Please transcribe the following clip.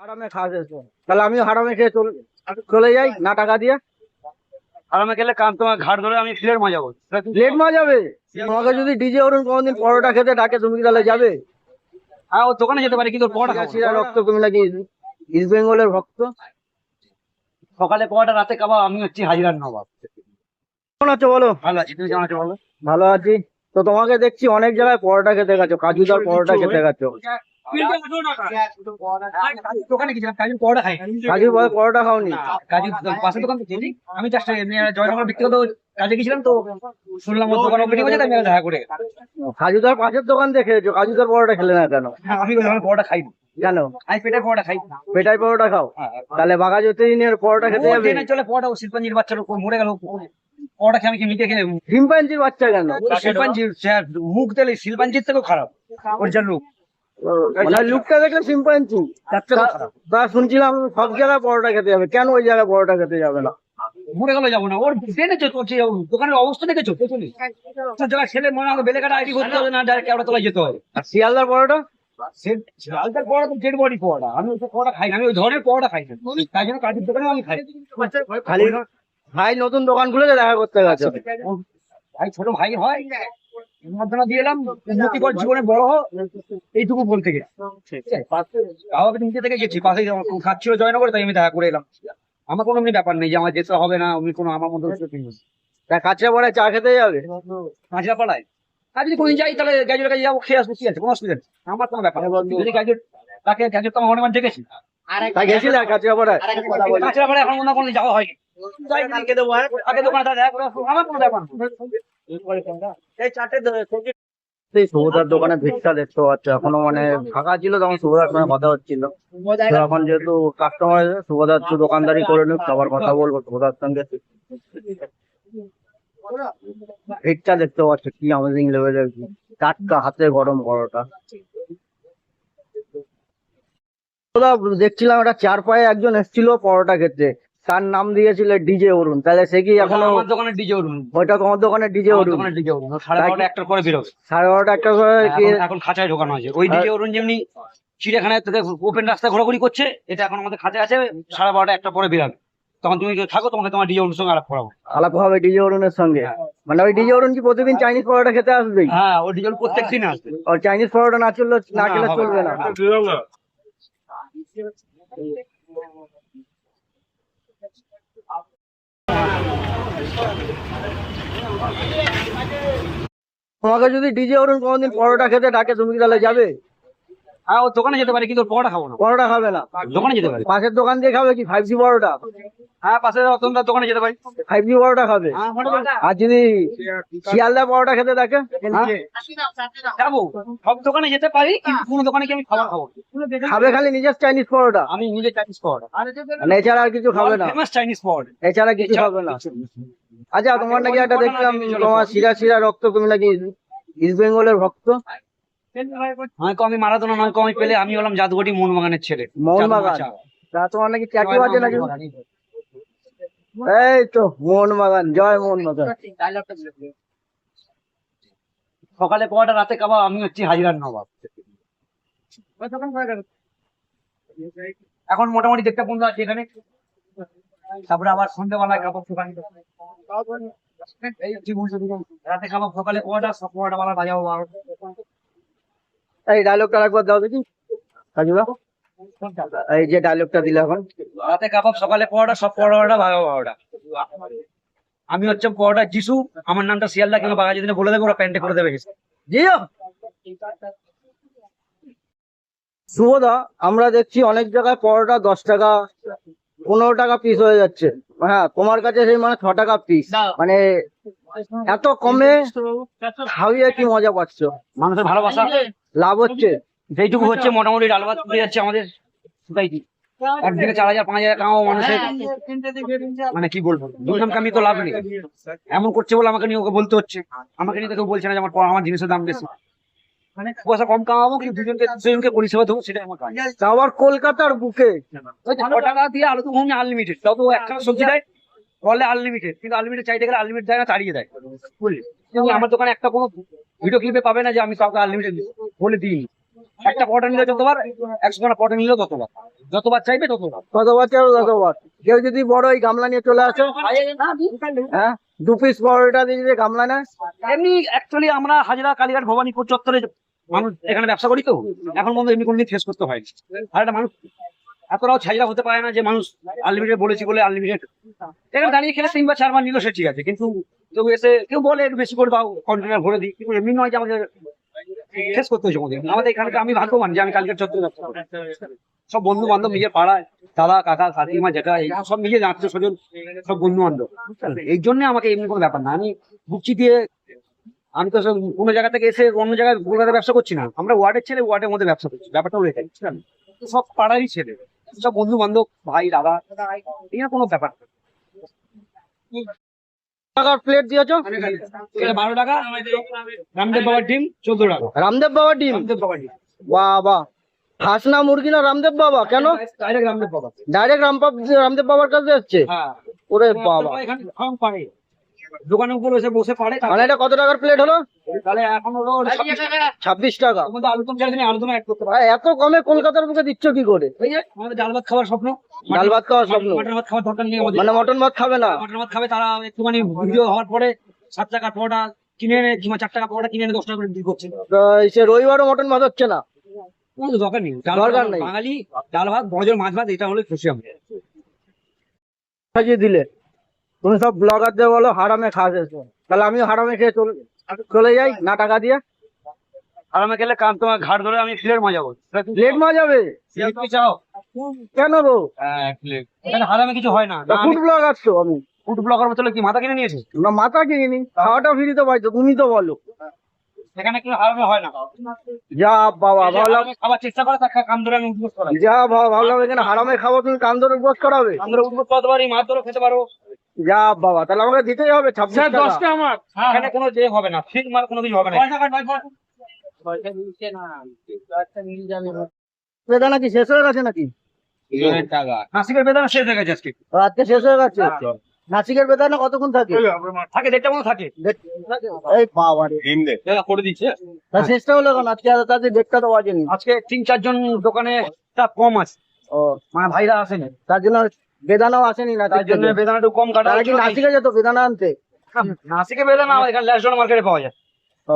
হারামে খাওয়া তাহলে আমি হারামে খেয়ে চলে চলে যাই না টাকা দিয়ে। আরামে খেলে কান তোমার ঘাট ধরে আমি ফিলের মজা করব লেট মা যাবে তোমাকে যদি ডিজে অরুণ কোনোদিন পরোটা খেতে ডাকে তুমি কি তাহলে যাবে? হ্যাঁ ও দোকানে যেতে পারে কিন্তু পরোটা খাব রক্ত তুমি কি ইস্ট বেঙ্গলের ভক্ত সকালে পরোটা রাতে কাবাব আমি হচ্ছি হাজিরার নবাব। কেমন আছো বলো? ভালো আছি তুমি কেমন আছো বলো? ভালো আছি। তো তোমাকে দেখছি অনেক জায়গায় পরোটা খেতে গেছো কাজুদার পরোটা খেতে গেছো। কাজু পরোটা কাজু খাওনি। কাজু দোকান তো চিনি আমি জাস্ট জয়নগর ব্যক্তিগত কাজে গেছিলাম তো শুনলাম ওর দোকান ওপেনিং হয়েছে আমি দেখা করে। কাজুদার পাশের দোকান খেয়েছো কাজুদার পরোটা খেলে না কেন? হ্যাঁ, আমি পরোটা খাই কেন? আমি পেটের পরোটা খাই। পেটাই পরোটা খাও? হ্যাঁ, তাহলে বাঘাযতীন দিনের পরোটা খেতে যাবে। চলে পরোটা ও শিল্পাঞ্জির বাচ্চার উপর মরে গেল পরোটা খেয়ে আমি কি মিটে খেলে শিম্পাঞ্জির বাচ্চা কেন? শিল্পাঞ্জির মুখ দিলে শিল্পাঞ্জির থেকেও খারাপ ওর যা লোক। মানে লুকটা দেখলে তার তা শুনছিলাম সব জায়গায় পরোটা খেতে যাবে। কেন ওই জায়গায় পরোটা খেতে যাবে না? মরে গেল যাব না। ওর দোকানের অবস্থা দেখেছ? পেছনে? সব ছেলে মনে হয় বেলে কাটা আইডি করতে হবে না ডাইরেক্ট কেওড়া তলায় যেতে হবে। আর শিয়ালদার পরোটা? শিয়ালদার পরোটা তো ডেড বডি পরোটা। আমি ওই পরোটা খাই না আমি ওই ধরনের পরোটা খাই না। তাই জন্য কাজের দোকানে আমি খাই। খালি ভাই নতুন দোকান খুলেছে দেখা করতে গেছে। ভাই ছোট ভাই হয়। মধ্যনা দিয়ে এলাম উন্নতি কর জীবনে বড় হ এইটুকু বলতে গেছি কাউকে নিজে থেকে গেছি পাশেই আমার খাচ্ছিল জয়নগরে তাই আমি দেখা করে এলাম। আমার কোনো এমনি ব্যাপার নেই যে আমার যেতে হবে না আমি কোনো আমার মধ্যে তা কাছে পড়ে চা খেতে যাবে? কাঁচরা পাড়ায় আর যদি কোনদিন যাই তাহলে গ্যাজুয়ের কাছে যাব খেয়ে আসব কি আছে কোনো অসুবিধা নেই। আমার কোনো ব্যাপার যদি গ্যাজুয়েট তাকে গ্যাজুয়েট তো আমার অনেকবার দেখেছি তা কাঁচরা পাড়ায় এখন মনে কোনো যাওয়া হয়নি। যাই কালকে দেবো আগে দোকানে দেখা আমার কোনো ব্যাপার সুভদার দোকানে ভিড়টা দেখতে পাচ্ছ। এখনও মানে ফাঁকা ছিল তখন সুভদার সঙ্গে কথা হচ্ছিল। এখন যেহেতু কাস্টমার আছে সুভদার একটু দোকানদারি করে নিক আবার কথা বলব সুভদার সঙ্গে। ভিড়টা দেখতে পাচ্ছ কি অ্যামেজিং লেভেলের টাটকা, হাতে গরম পরোটা। দেখছিলাম একটা চার পায়ে একজন এসেছিল পরোটা খেতে। তার নাম দিয়েছিল ডিজে অরুণ। তাহলে সে কি এখনও আমার দোকানে ডিজে উঠুন ওইটা তোমার দোকানে ডিজে অরুণ? দোকানে ডিজে উঠুন সাড়ে বারোটা একটার পরে বেরোবে। সাড়ে বারোটা একটা করে এখন- খাঁচায় ঢোকানো আছে। ওই ডিজে অরুণ যেমনি চিড়িয়াখানায় তোকে ওপেন রাস্তায় ঘোরাঘুরি করছে এটা এখন আমাদের খাঁচায় আছে সাড়ে বারোটা একটা পরে বেরাবে। তখন তুমি থাকো তোমাকে তোমার ডিজে অরুণের সঙ্গে আলাপ করাবো। আলাপ হবে ডিজে অরুণের সঙ্গে। মানে ওই ডিজে অরুণ কি প্রতিদিন চাইনিজ পরোটা খেতে আসবেই হ্যাঁ ওই ডিজে প্রত্যেক দিন আসবে। আর চাইনিজ পরোটা না চললে না খেলে চলবে না। তোমাকে যদি ডিজে অরুণ কোনোদিন পরোটা খেতে ডাকে তুমি কি তাহলে যাবে? হ্যাঁ ও দোকানে যেতে পারে কিন্তু পরোটা খাব না। পরোটা খাবে না। দোকানে যেতে পারে। পাশের দোকান দিয়ে খাবে কি? ফাইভ জি পরোটা? হ্যাঁ পাশে রতনদার দোকানে যেতে পারি। ফাইভ জি পরোটা খাবে। হ্যাঁ আর যদি শিয়ালদা পরোটা খেতে ডাকে যাব। সব দোকানে যেতে পারি কিন্তু কোনো দোকানে কি আমি খাবার খাব খাবে খালি নিজের চাইনিজ পরোটা? আমি নিজে চাইনিজ পরোটা। এছাড়া আর কিছু খাবে না। ফেমাস চাইনিজ পরোটা। এছাড়া কিছু খাবে না। আচ্ছা তোমার নাকি একটা দেখলাম তোমার শিরা শিরা রক্ত তুমি নাকি ইস্ট বেঙ্গলের ভক্ত? নয় আমি মারাদোনা নয় আমি পেলে আমি হলাম জাদুঘটি মোহনবাগানের ছেলে। মোহনবাগান। তা তোমার নাকি ট্যাটু আছে নাকি? মোহনবাগান। এই তো, মোহনবাগান, জয় মোহনবাগান। সকালে পরোটা, রাতে কাবাব, আমি হচ্ছি হাজিরার নবাব। এখন মোটামুটি দেখতে বন্ধ আছে এখানে। তারপরে আবার সন্ধ্যেবেলায় কাবাব দোকান। রাতে কাবাব, সকালে পরোটা সব বেলা বাজাবো এই ডায়লগটা একবার দাও দেখি। কাজুদা এই যে ডায়লগটা দিলে এখন রাতে কাবাব সকালে পরোটা সব পরোটা। বারোটা আমি হচ্ছে পরোটা যিশু আমার নামটা শিয়ালদা কিংবা বাঘা যদি বলে দেবে ওরা প্যান্টে করে দেবে জিও! শুভদা আমরা দেখছি অনেক জায়গায় পরোটা দশ টাকা পনেরো টাকা পিস হয়ে যাচ্ছে। হ্যাঁ তোমার কাছে সেই মানে ছ টাকা পিস মানে এত কমে খাইয়ে কি মজা পাচ্ছ? মানুষের ভালোবাসা। লাভ হচ্ছে? যেইটুকু হচ্ছে মোটামুটি ডাল ভাত করে যাচ্ছে আমাদের সোসাইটি একদিনে চার হাজার পাঁচ হাজার কামাও মানুষের। মানে কি বলব? দুর্নাম তো লাভ নেই। এমন করছে বলে আমাকে নিয়ে ওকে বলতে হচ্ছে। আমাকে নিয়ে তো কেউ বলছে না যে আমার আমার জিনিসের দাম বেশি। মানে পয়সা কম কামাবো কিন্তু দুজনকে দুজনকে পরিষেবা দেবো সেটাই আমার কাজ। তা আবার কলকাতার বুকে। টাকা দিয়ে আলু তো আনলিমিটেড তাও তো একখানা সবজি দেয় বলে আনলিমিটেড কিন্তু আনলিমিটেড চাইতে গেলে আনলিমিটেড দেয় না তাড়িয়ে দেয়। বুঝলি? আমার দোকানে একটা কোনো ভিডিও ক্লিপে পাবে না যে আমি কাউকে আনলিমিটেড বলে দিই একটা পরোটা নিলে যতবার একশো পরোটা নিলে ততবার যতবার চাইবে ততবার কতবার চাও ততবার কেউ যদি বড় এই গামলা নিয়ে চলে আসে হ্যাঁ দু পিস পরোটা দিয়ে যদি গামলা নেয়। এমনি অ্যাকচুয়ালি আমরা হাজরা কালীঘাট ভবানীপুর চত্বরে মানুষ এখানে ব্যবসা করি তো। এখন পর্যন্ত এমনি কোনোদিন ফেস করতে হয়নি। আর একটা মানুষ এতটাও ছাইরা হতে পারে না যে মানুষ আনলিমিটেড বলেছি বলে আনলিমিটেড এখানে দাঁড়িয়ে খেলে তিনবার চারবার নিল সে ঠিক আছে। কিন্তু কেউ এসে কেউ বলে একটু বেশি করে দাও কন্টেনার ভরে দিই। কিন্তু এমনি নয় যে আমাদের ফেস করতে হয়েছে আমাদের আমাদের এখানে আমি ভাগ্যবান যে আমি কালকের চত্বরে করি। সব বন্ধু বান্ধব নিজের পাড়ায়, দাদা, কাকা, কাকিমা যেটা সব নিজের আত্মীয় স্বজন, সব বন্ধু বান্ধব এই জন্য আমাকে এমনি কোনো ব্যাপার না। আমি বুকচি দিয়ে আমি তো কোনো জায়গা থেকে এসে অন্য জায়গায় কলকাতায় ব্যবসা করছি না। আমরা ওয়ার্ডের ছেলে, ওয়ার্ডের মধ্যে ব্যবসা করছি। ব্যাপারটা হয়ে যায় সব পাড়ারই ছেলে। সব বন্ধু বান্ধব ভাই, দাদা না কোনো ব্যাপার। টাকার প্লেট দিয়েছ? বারো টাকা। রামদেব বাবার ডিম চোদ্দ টাকা। রামদেব বাবা ডিম? রামদেব বাবার ডিম। বাহ বাহ হাঁস না মুরগি না রামদেব বাবা? কেন? ডাইরেক্ট রামদেব বাবা ডাইরেক্ট রামদেব বাবার কাছে যাচ্ছে? হ্যাঁ। ওরে বাবা। দোকানের উপর এসে বসে পারে মানে এটা কত টাকার প্লেট হলো? তাহলে এখন হলো ছাব্বিশ টাকা। ওর মধ্যে আলুদম চাইলে তুমি আলুদম অ্যাড করতে পারো। এত কমে কলকাতার বুকে দিচ্ছ কি করে? আমাদের ডাল ভাত খাওয়ার স্বপ্ন। ডাল ভাত খাওয়ার স্বপ্ন। মাটন ভাত খাওয়ার দরকার নেই আমাদের। মানে মটন ভাত খাবে না। মাটন ভাত খাবে তারা একটুখানি ভিডিও হওয়ার পরে সাত টাকা পরোটা কিনে এনে কিংবা চার টাকা পরোটা কিনে এনে দশ টাকা করে বিক্রি করছে। সে রবিবারও মটন ভাত হচ্ছে না? দরকার নেই। ডাল দরকার ভাত, নেই। বাঙালি ডাল ভাত বড়জোর মাছ ভাত এটা হলে খুশি সাজিয়ে দিলে। তুমি সব ব্লগারদের বলো হারামে খাস এসো। তাহলে আমি হারামে খেয়ে চলে চলে যাই না টাকা দিয়ে। আর খেলে কান তোমার ঘাট ধরে আমি ফিলের মজা করছি লেট মা চাও? কেন গো? হ্যাঁ হারামে কিছু হয় না। ফুড ব্লগার তো আমি। ফুড ব্লগার মতো কি মাথা কিনে নিয়েছে না মাথা কিনিনি। খাওয়াটা ফ্রিতে পাইছো তুমি তো বলো। হারামে হয় না? যা বাবা ভাবলাম খাবার চেষ্টা করে তার কান ধরে আমি উদ্বোস করাই যা বাবা ভাবলাম এখানে হারামে খাব তুমি কান ধরে উপোস করাবে? কান ধরে করতে পারি মাছ ধরে খেতে পারো। যা বাবা তাহলে আমাকে দিতেই হবে ছাব্বিশ টাকা। আমার। এখানে কোনো যে হবে না ঠিক মাল কোনো কিছু হবে না। বেদানা কি শেষ হয়ে গেছে নাকি? নাসিকের বেদনা শেষ হয়ে গেছে আজকে। আজকে শেষ হয়ে গেছে? নাসিকের বেদানা কতক্ষণ থাকে? থাকে দেড়টা মতো থাকে। এই বাবা করে দিচ্ছে? তা শেষটা হলো কেন আজকে আর ডেটটা তো বাজেনি। আজকে তিন চারজন দোকানে কম আছে। ও। মানে ভাইরা আসেনি। তার জন্য বেদানাও আসেনি না তার জন্য বেদানা একটু কম কাটা কি নাসিকে যেত বেদানা আনতে? নাসিকে বেদানা আমাদের এখানে ল্যাশন মার্কেটে পাওয়া যায়। ও।